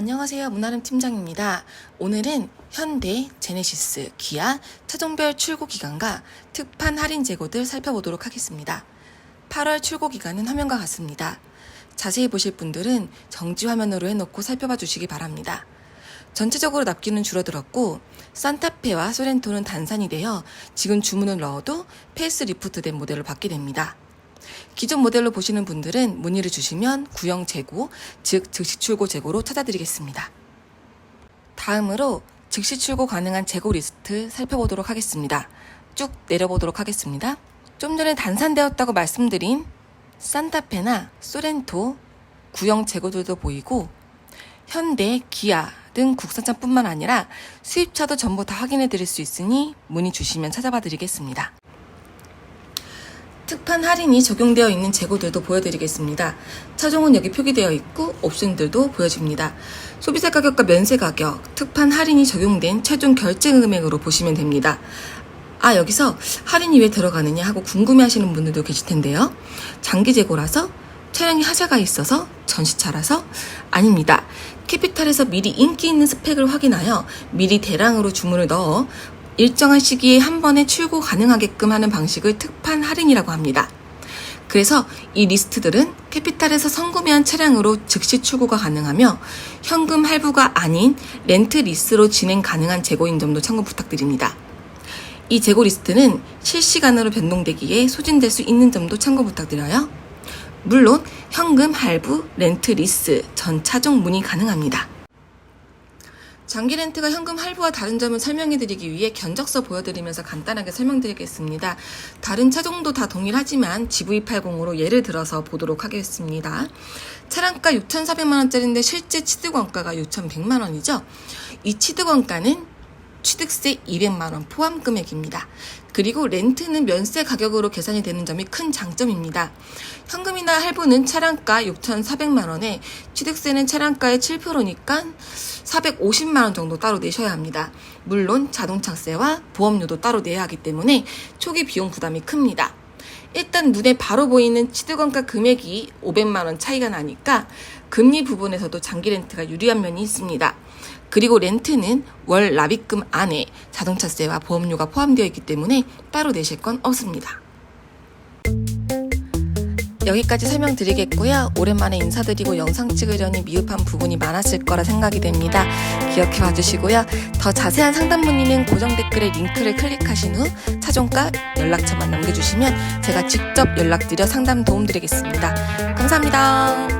안녕하세요. 문아름 팀장입니다. 오늘은 현대, 제네시스, 기아, 차종별 출고 기간과 특판 할인 재고들 살펴보도록 하겠습니다. 8월 출고 기간은 화면과 같습니다. 자세히 보실 분들은 정지 화면으로 해놓고 살펴봐 주시기 바랍니다. 전체적으로 납기는 줄어들었고 산타페와 소렌토는 단산이 되어 지금 주문을 넣어도 페이스 리프트된 모델을 받게 됩니다. 기존 모델로 보시는 분들은 문의를 주시면 구형 재고, 즉 즉시 출고 재고로 찾아드리겠습니다. 다음으로 즉시 출고 가능한 재고 리스트 살펴보도록 하겠습니다. 쭉 내려보도록 하겠습니다. 좀 전에 단산되었다고 말씀드린 산타페나 소렌토 구형 재고들도 보이고 현대, 기아 등 국산차뿐만 아니라 수입차도 전부 다 확인해 드릴 수 있으니 문의 주시면 찾아봐 드리겠습니다. 특판 할인이 적용되어 있는 재고들도 보여드리겠습니다. 차종은 여기 표기되어 있고 옵션들도 보여집니다. 소비자 가격과 면세 가격, 특판 할인이 적용된 최종 결제 금액으로 보시면 됩니다. 아, 여기서 할인이 왜 들어가느냐 하고 궁금해 하시는 분들도 계실 텐데요. 장기 재고라서 차량이 하자가 있어서 전시차라서 아닙니다. 캐피탈에서 미리 인기 있는 스펙을 확인하여 미리 대량으로 주문을 넣어 일정한 시기에 한 번에 출고 가능하게끔 하는 방식을 특판 할인이라고 합니다. 그래서 이 리스트들은 캐피탈에서 선구매한 차량으로 즉시 출고가 가능하며 현금 할부가 아닌 렌트 리스로 진행 가능한 재고인 점도 참고 부탁드립니다. 이 재고 리스트는 실시간으로 변동되기에 소진될 수 있는 점도 참고 부탁드려요. 물론 현금 할부, 렌트 리스, 전 차종 문의 가능합니다. 장기 렌트가 현금 할부와 다른 점을 설명해 드리기 위해 견적서 보여드리면서 간단하게 설명드리겠습니다. 다른 차종도 다 동일하지만 GV80으로 예를 들어서 보도록 하겠습니다. 차량가 6,400만원짜리인데 실제 취득원가가 6,100만원이죠. 이 취득원가는 취득세 200만 원 포함 금액입니다. 그리고 렌트는 면세 가격으로 계산이 되는 점이 큰 장점입니다. 현금이나 할부는 차량가 6,400만 원에 취득세는 차량가의 7%니까 450만 원 정도 따로 내셔야 합니다. 물론 자동차세와 보험료도 따로 내야 하기 때문에 초기 비용 부담이 큽니다. 일단 눈에 바로 보이는 취득원가 금액이 500만 원 차이가 나니까 금리 부분에서도 장기 렌트가 유리한 면이 있습니다. 그리고 렌트는 월 납입금 안에 자동차세와 보험료가 포함되어 있기 때문에 따로 내실 건 없습니다. 여기까지 설명드리겠고요. 오랜만에 인사드리고 영상 찍으려니 미흡한 부분이 많았을 거라 생각이 됩니다. 기억해 봐주시고요. 더 자세한 상담 문의는 고정 댓글에 링크를 클릭하신 후 차종가 연락처만 남겨주시면 제가 직접 연락드려 상담 도움드리겠습니다. 감사합니다.